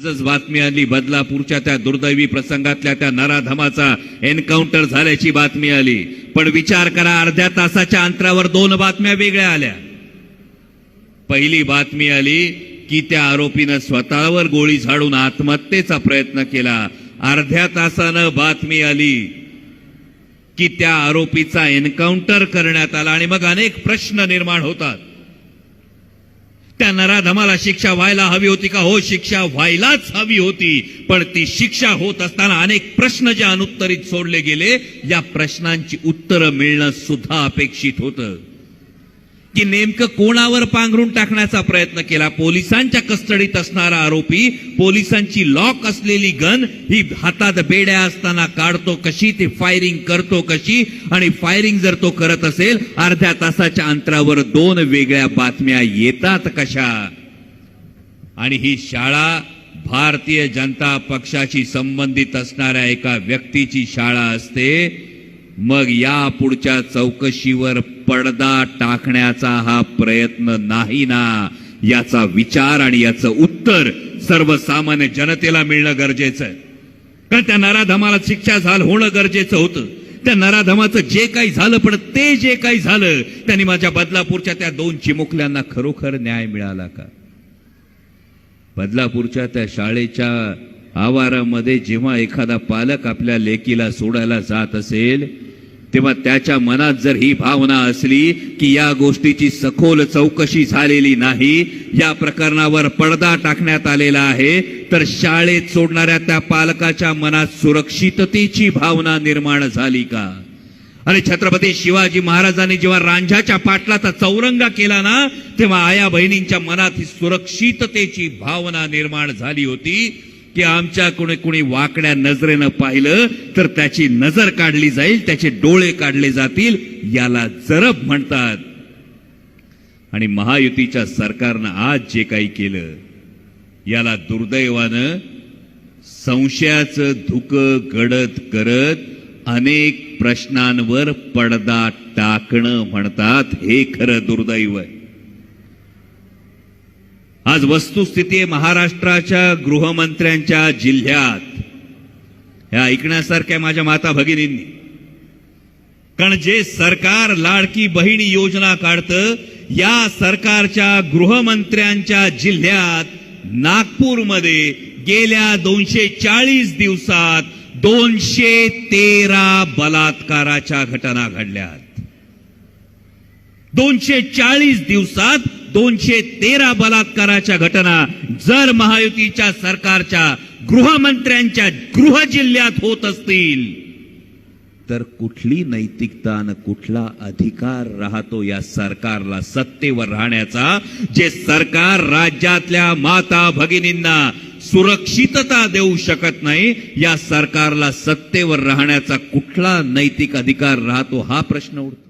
आजच बातमी आली बदलापूरच्या त्या दुर्दैवी प्रसंगातल्या त्या नराधमाचा एन्काउंटर झाल्याची बातमी आली. पण विचार करा अर्ध्या तासाच्या अंतरावर दोन बातम्या वेगळ्या आल्या. पहिली बातमी आली की त्या आरोपीनं स्वतःवर गोळी झाडून आत्महत्येचा प्रयत्न केला. अर्ध्या तासानं बातमी आली की त्या आरोपीचा एन्काउंटर करण्यात आला आणि मग अनेक प्रश्न निर्माण होतात. त्या नराधमाला शिक्षा व्हायला हवी होती का? हो शिक्षा व्हायलाच हवी होती. पण ती शिक्षा होत असताना अनेक प्रश्न जे अनुत्तरित सोडले गेले या प्रश्नांची उत्तरं मिळणं सुद्धा अपेक्षित होतं. की नेमकं कोणावर पांघरून टाकण्याचा प्रयत्न केला? पोलिसांच्या कस्टडीत असणारा आरोपी पोलिसांची लॉक असलेली गन ही हातात बेड्या असताना काढतो कशी ते फायरिंग करतो कशी? आणि फायरिंग जर तो करत असेल अर्ध्या तासाच्या अंतरावर दोन वेगळ्या बातम्या येतात कशा? आणि ही शाळा भारतीय जनता पक्षाशी संबंधित असणाऱ्या एका व्यक्तीची शाळा असते मग या पुढच्या चौकशीवर पडदा टाकण्याचा हा प्रयत्न नाही ना? याचा विचार आणि याचं उत्तर सर्वसामान्य जनतेला मिळणं गरजेचं आहे. कारण त्या नराधमाला शिक्षा झाल होणं गरजेचं होतं. त्या नराधमाचं जे काही झालं पण ते जे काही झालं त्यांनी माझ्या बदलापूरच्या त्या दोन चिमुकल्यांना खरोखर न्याय मिळाला का? बदलापूरच्या त्या शाळेच्या आवारामध्ये जेव्हा एखादा पालक आपल्या लेकीला सोडायला जात असेल तेव्हा त्याच्या मनात जर ही भावना असली की या गोष्टीची सखोल चौकशी झालेली नाही या प्रकरणावर पडदा टाकण्यात आलेला आहे तर शाळेत सोडणाऱ्या त्या पालकाच्या मनात सुरक्षिततेची भावना निर्माण झाली का? आणि छत्रपती शिवाजी महाराजांनी जेव्हा रांझाच्या पाटलाचा चौरंगा केला ना तेव्हा आया बहिणींच्या मनात ही सुरक्षिततेची भावना निर्माण झाली होती. की आमच्या कोणी कोणी वाकड्या नजरेनं पाहिलं तर त्याची नजर काढली जाईल त्याचे डोळे काढले जातील याला जरब म्हणतात. आणि महायुतीच्या सरकारनं आज जे काही केलं याला दुर्दैवानं संशयाचं धुकं गडद करत अनेक प्रश्नांवर पडदा टाकणं म्हणतात हे खरं दुर्दैव आहे. आज वस्तुस्थिती महाराष्ट्राच्या गृहमंत्र्यांच्या जिल्ह्यात. ह्या ऐकण्यासारख्या माझ्या माता भगिनींनी. कारण जे सरकार लाडकी बहिणी योजना काढतं या सरकारच्या गृहमंत्र्यांच्या जिल्ह्यात नागपूरमध्ये गेल्या दोनशे चाळीस दिवसात दोनशे तेरा बलात्काराच्या घटना घडल्यात. दोनशे चाळीस दिवसात दोनशे तेरा बलात्काराच्या घटना जर महायुतीच्या सरकारच्या गृहमंत्र्यांच्या गृह जिल्ह्यात होत असतील तर कुठली नैतिकता आणि कुठला अधिकार राहतो या सरकारला सत्तेवर राहण्याचा जे सरकार राज्यातल्या माता भगिनींना सुरक्षितता देऊ शकत नाही या सरकारला सत्तेवर राहण्याचा कुठला नैतिक अधिकार राहतो हा प्रश्न उठतो